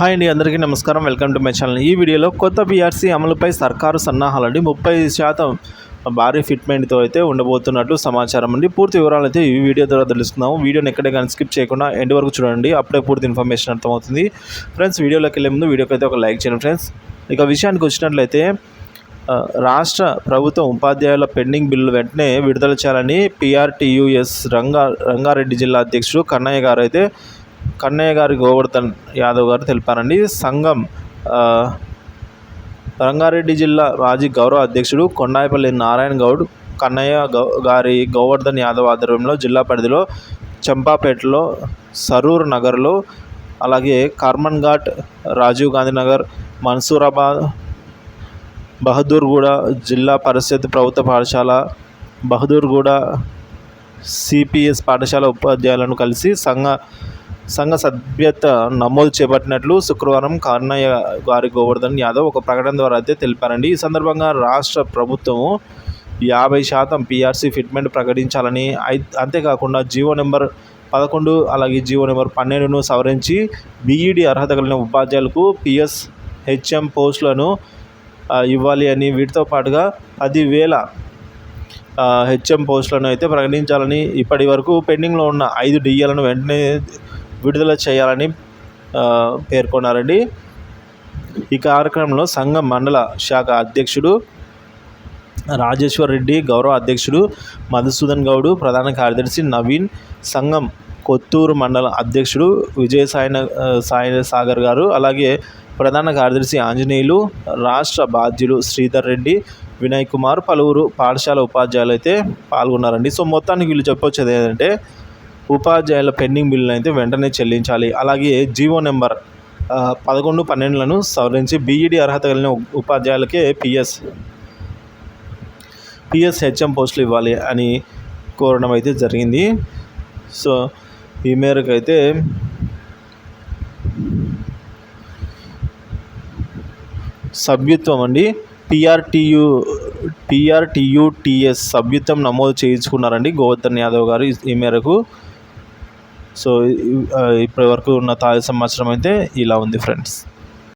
Hi అండి అందరికీ నమస్కారం. Welcome to my channel. ఈ వీడియోలో కొత్త పిఆర్సీ అమలుపై సర్కారు సన్నాహాలండి. ముప్పై శాతం భారీ ఫిట్మెంట్తో అయితే ఉండబోతున్నట్లు సమాచారం అండి. పూర్తి వివరాలు అయితే ఈ వీడియో ద్వారా తెలుసుకుందాము. వీడియోని ఎక్కడే కానీ స్కిప్ చేయకుండా ఎండ్ వరకు చూడండి. అప్పుడే పూర్తి ఇన్ఫర్మేషన్ అర్థమవుతుంది. ఫ్రెండ్స్ వీడియోలోకి వెళ్ళే ముందు వీడియోకి అయితే ఒక లైక్ చేయండి ఫ్రెండ్స్. ఇక విషయానికి వచ్చినట్లయితే రాష్ట్ర ప్రభుత్వం ఉపాధ్యాయుల పెండింగ్ బిల్లు వెంటనే విడుదల చేయాలని పిఆర్టీయుఎస్ రంగా రంగారెడ్డి జిల్లా అధ్యక్షుడు కన్నయ్య గారు అయితే కన్నయ్య గారి గోవర్ధన్ యాదవ్ గారు తెలిపారండి. సంఘం రంగారెడ్డి జిల్లా మాజీ గౌరవ అధ్యక్షుడు కొండాయిపల్లి నారాయణ గౌడ్ కన్నయ్య గౌ గారి గోవర్ధన్ యాదవ్ ఆధ్వర్యంలో జిల్లా పరిధిలో చంపాపేటలో సరూర్ నగర్లో అలాగే కర్మన్ ఘాట్ రాజీవ్ గాంధీ నగర్ మన్సూరాబాద్ బహదూర్గూడ జిల్లా పరిషత్ ప్రభుత్వ పాఠశాల బహదూర్గూడ సిపిఎస్ పాఠశాల ఉపాధ్యాయులను కలిసి సంఘ సంఘ సభ్యత నమోదు చేపట్టినట్లు శుక్రవారం కన్నయ్య గారి గోవర్ధన్ యాదవ్ ఒక ప్రకటన ద్వారా అయితే తెలిపారండి. ఈ సందర్భంగా రాష్ట్ర ప్రభుత్వము యాభై శాతం పీఆర్సీ ఫిట్మెంట్ ప్రకటించాలని అంతేకాకుండా జీవో నెంబర్ పదకొండు అలాగే జీవో నెంబర్ పన్నెండును సవరించి బీఈడి అర్హత కలిగిన ఉపాధ్యాయులకు పిఎస్ హెచ్ఎం పోస్టులను ఇవ్వాలి అని వీటితో పాటుగా పదివేల హెచ్ఎం పోస్టులను అయితే ప్రకటించాలని ఇప్పటి వరకు పెండింగ్లో ఉన్న ఐదు డిఎలను వెంటనే విడుదల చేయాలని పేర్కొన్నారండి. ఈ కార్యక్రమంలో సంఘం మండల శాఖ అధ్యక్షుడు రాజేశ్వర్ రెడ్డి గౌరవ అధ్యక్షుడు మధుసూదన్ గౌడు ప్రధాన కార్యదర్శి నవీన్ సంఘం కొత్తూరు మండల అధ్యక్షుడు విజయ సాయి సాయి సాగర్ గారు అలాగే ప్రధాన కార్యదర్శి ఆంజనేయులు రాష్ట్ర బాధ్యులు శ్రీధర్ రెడ్డి వినయ్ కుమార్ పలువురు పాఠశాల ఉపాధ్యాయులు అయితే పాల్గొన్నారండి. సో మొత్తానికి వీళ్ళు చెప్పొచ్చేది ఏంటంటే ఉపాధ్యాయుల పెండింగ్ బిల్లులు అయితే వెంటనే చెల్లించాలి. అలాగే జీవో నెంబర్ పదకొండు పన్నెండులను సవరించి బీఈడి అర్హత కలిగిన ఉపాధ్యాయులకే పిఎస్ పిఎస్ హెచ్ఎం పోస్టులు ఇవ్వాలి అని కోరడం అయితే జరిగింది. సో ఈ మేరకు అయితే సభ్యత్వం అండి. పిఆర్టీయు పిఆర్టీయుటిఎస్ సభ్యత్వం నమోదు చేయించుకున్నారండి గోవర్ధన్ యాదవ్ గారు ఈ- మేరకు. సో ఇప్పటి వరకు ఉన్న తాజా సమాచారం అయితే ఇలా ఉంది ఫ్రెండ్స్.